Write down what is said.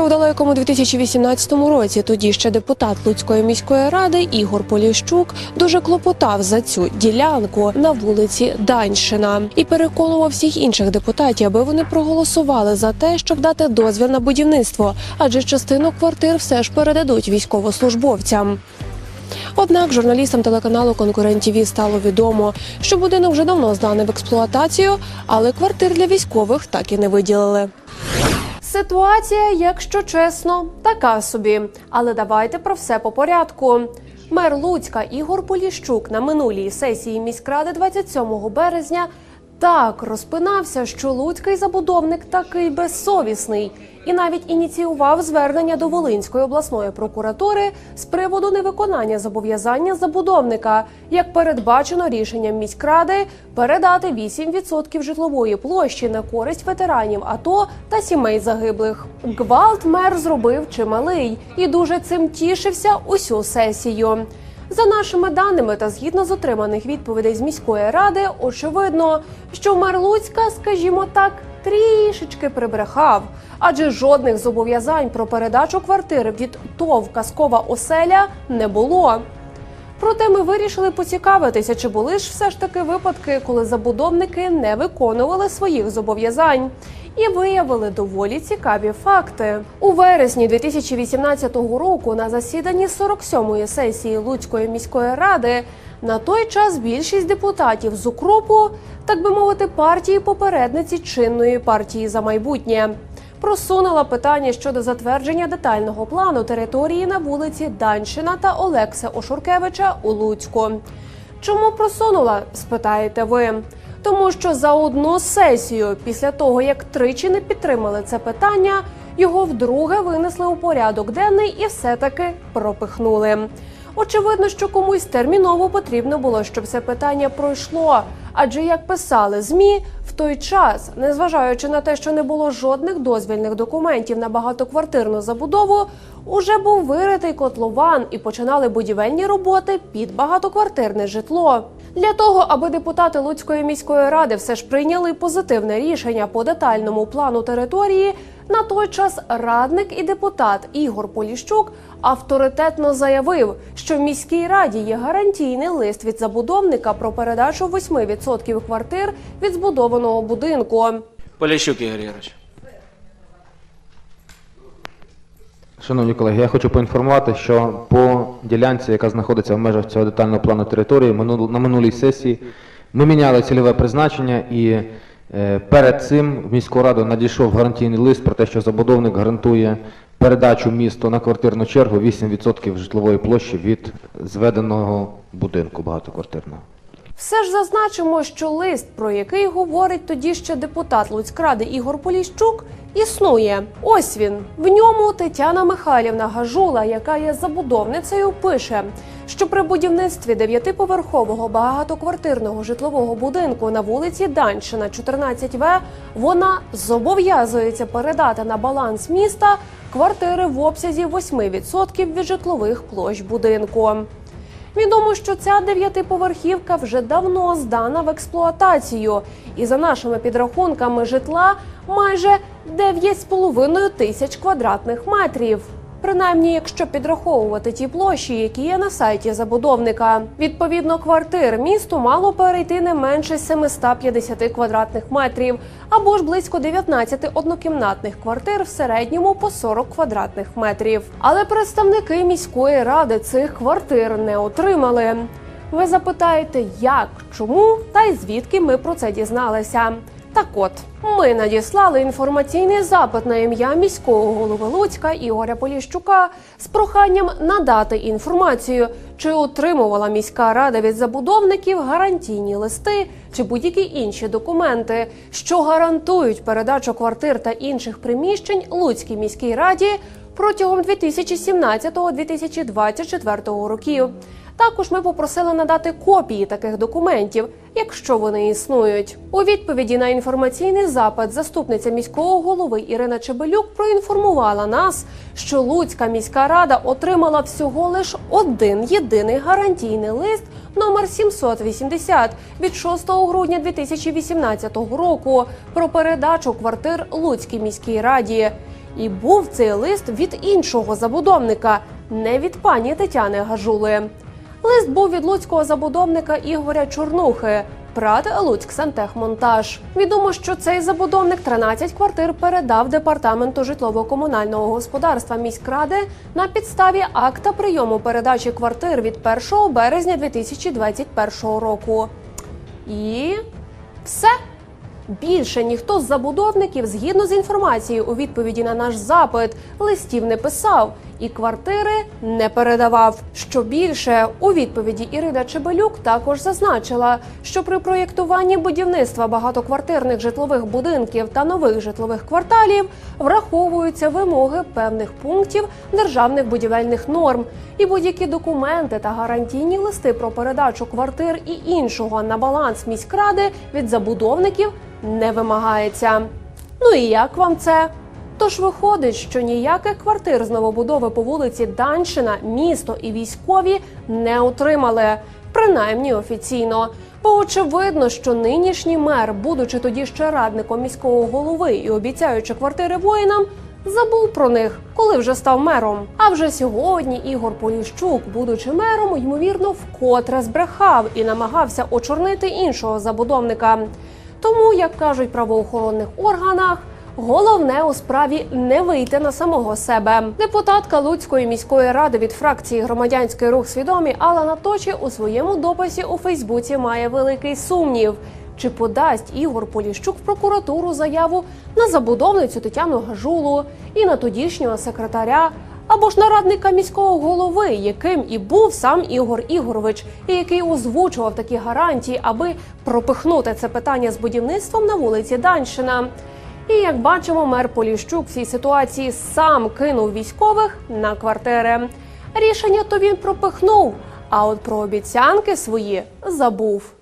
у далекому 2018 році тоді ще депутат Луцької міської ради Ігор Поліщук дуже клопотав за цю ділянку на вулиці Даньшина і переконував всіх інших депутатів, аби вони проголосували за те, щоб дати дозвіл на будівництво, адже частину квартир все ж передадуть військовослужбовцям. Однак журналістам телеканалу Конкурент ТІВІ стало відомо, що будинок вже давно зданий в експлуатацію, але квартир для військових так і не виділили. Ситуація, якщо чесно, така собі. Але давайте про все по порядку. Мер Луцька Ігор Поліщук на минулій сесії міськради 27 березня так розпинався, що луцький забудовник такий безсовісний, і навіть ініціював звернення до Волинської обласної прокуратури з приводу невиконання зобов'язання забудовника, як передбачено рішенням міськради передати 8% житлової площі на користь ветеранів АТО та сімей загиблих. Гвалт мер зробив чималий і дуже цим тішився усю сесію. За нашими даними та згідно з отриманих відповідей з міської ради, очевидно, що мер Луцька, скажімо так, трішечки прибрехав, адже жодних зобов'язань про передачу квартири від ТОВ Казкова оселя не було. Проте ми вирішили поцікавитися, чи були ж все ж таки випадки, коли забудовники не виконували своїх зобов'язань. І виявили доволі цікаві факти у вересні 2018 року на засіданні 47-ї сесії Луцької міської ради на той час більшість депутатів з укропу, так би мовити, партії попередниці чинної партії за майбутнє просунула питання щодо затвердження детального плану території на вулиці Данщина та Олекса Ошуркевича у Луцьку. Чому просунула? спитаєте ви. Тому що за одну сесію, після того як тричі не підтримали це питання, його вдруге винесли у порядок денний і все-таки пропихнули. Очевидно, що комусь терміново потрібно було, щоб це питання пройшло. Адже як писали змі, той час, незважаючи на те, що не було жодних дозвільних документів на багатоквартирну забудову, уже був виритий котлован і починали будівельні роботи під багатоквартирне житло. Для того, аби депутати Луцької міської ради все ж прийняли позитивне рішення по детальному плану території, на той час радник і депутат Ігор Поліщук авторитетно заявив, що в міській раді є гарантійний лист від забудовника про передачу 8% квартир від збудованого будинку. Поліщук Ігор Ігорович. Шановні колеги, я хочу поінформувати, що по ділянці, яка знаходиться в межах цього детального плану території, на минулій сесії ми міняли цільове призначення і перед цим в міську раду надійшов гарантійний лист про те, що забудовник гарантує передачу місту на квартирну чергу 8% житлової площі від зведеного будинку багатоквартирного. Все ж зазначимо, що лист, про який говорить тоді ще депутат Луцькради Ігор Поліщук, існує. Ось він. В ньому Тетяна Михайлівна Гажула, яка є забудовницею, пише, що при будівництві дев'ятиповерхового багатоквартирного житлового будинку на вулиці Данщина, 14В, вона зобов'язується передати на баланс міста квартири в обсязі 8% від житлових площ будинку. Відомо, що ця дев'ятиповерхівка вже давно здана в експлуатацію, і за нашими підрахунками житла майже 9,5 тисяч квадратних метрів. Принаймні, якщо підраховувати ті площі, які є на сайті забудовника, відповідно квартир місту мало перейти не менше 750 квадратних метрів, або ж близько 19 однокімнатних квартир в середньому по 40 квадратних метрів. Але представники міської ради цих квартир не отримали. Ви запитаєте, як, чому та й звідки ми про це дізналися? Так от, ми надіслали інформаційний запит на ім'я міського голови Луцька Ігоря Поліщука з проханням надати інформацію, чи отримувала міська рада від забудовників гарантійні листи чи будь-які інші документи, що гарантують передачу квартир та інших приміщень Луцькій міській раді протягом 2017-2024 років. Також ми попросили надати копії таких документів, якщо вони існують. У відповіді на інформаційний запит заступниця міського голови Ірина Чебелюк проінформувала нас, що Луцька міська рада отримала всього лиш один єдиний гарантійний лист номер 780 від 6 грудня 2018 року про передачу квартир Луцькій міській раді. І був цей лист від іншого забудовника, не від пані Тетяни Гажули. Лист був від луцького забудовника Ігоря Чорнухи. Прад Луцьк Сантехмонтаж. Відомо, що цей забудовник 13 квартир передав департаменту житлово-комунального господарства міськради на підставі акта прийому передачі квартир від 1 березня 2021 року. І все. Більше ніхто з забудовників, згідно з інформацією у відповіді на наш запит, листів не писав і квартири не передавав. Що більше, у відповіді Ірина Чебелюк також зазначила, що при проєктуванні будівництва багатоквартирних житлових будинків та нових житлових кварталів враховуються вимоги певних пунктів державних будівельних норм, і будь-які документи та гарантійні листи про передачу квартир і іншого на баланс міськради від забудовників не вимагається. Ну і як вам це? Тож виходить, що ніяких квартир з новобудови по вулиці Данщина місто і військові не отримали, принаймні офіційно. Бо очевидно, що нинішній мер, будучи тоді ще радником міського голови і обіцяючи квартири воїнам, забув про них, коли вже став мером. А вже сьогодні Ігор Поліщук, будучи мером, ймовірно, вкотре збрехав і намагався очорнити іншого забудовника. Тому, як кажуть правоохоронних органах, головне у справі не вийти на самого себе. Депутатка Луцької міської ради від фракції громадянський рух свідомі Алана Точі у своєму дописі у Фейсбуці має великий сумнів. Чи подасть Ігор Поліщук в прокуратуру заяву на забудовницю Тетяну Гажулу і на тодішнього секретаря або ж на радника міського голови, яким і був сам Ігор Ігорович, і який озвучував такі гарантії, аби пропихнути це питання з будівництвом на вулиці Данщина. І як бачимо, мер Поліщук в цій ситуації сам кинув військових на квартири. Рішення то він пропихнув, а от про обіцянки свої забув.